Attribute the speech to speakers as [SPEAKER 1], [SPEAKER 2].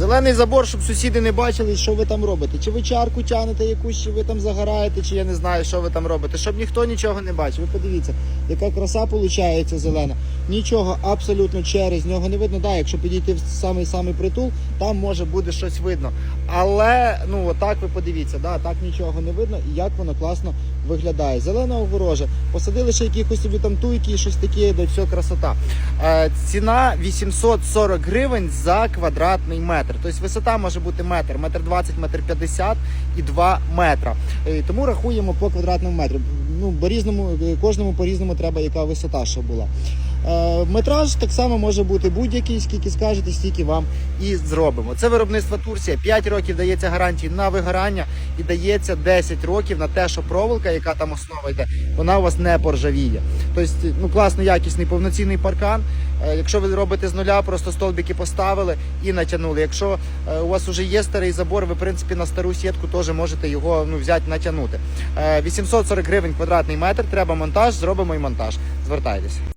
[SPEAKER 1] Зелений забор, щоб сусіди не бачили, що ви там робите. Чи ви чарку тянете якусь, чи ви там загораєте, чи я не знаю, що ви там робите. Щоб ніхто нічого не бачив. Ви подивіться, яка краса виходить зелена. Нічого абсолютно через нього не видно. Да, якщо підійти в самий самий притул, там може буде щось видно. Але ну отак ви подивіться, да, так нічого не видно і як воно класно виглядає. Зелена огорожа. Посадили ще якихось собі там туйки, і щось таке, да все красота. Е, ціна 840 гривень за квадратний метр. Тобто висота може бути метр, метр 20, метр 50 і 2 метра. Е, тому рахуємо по квадратному метру. Ну, по різному, е, кожному по різному треба, яка висота, щоб була. Е, Метраж так само може бути будь-який, скільки скажете, стільки вам і зробимо. Це виробництво Турція. 5 років дається гарантії на вигорання і дається 10 років на те, що проволока, яка там основа йде, вона у вас не поржавіє. Тобто, ну класний, якісний повноцінний паркан. Е, Якщо ви робите з нуля, просто столбики поставили і натягнули. Якщо е, у вас вже є старий забор, ви в принципі на стару сітку теж можете його ну, взяти, натягнути. Е, 840 гривень квадратний метр. Треба монтаж, зробимо і монтаж. Звертайтеся.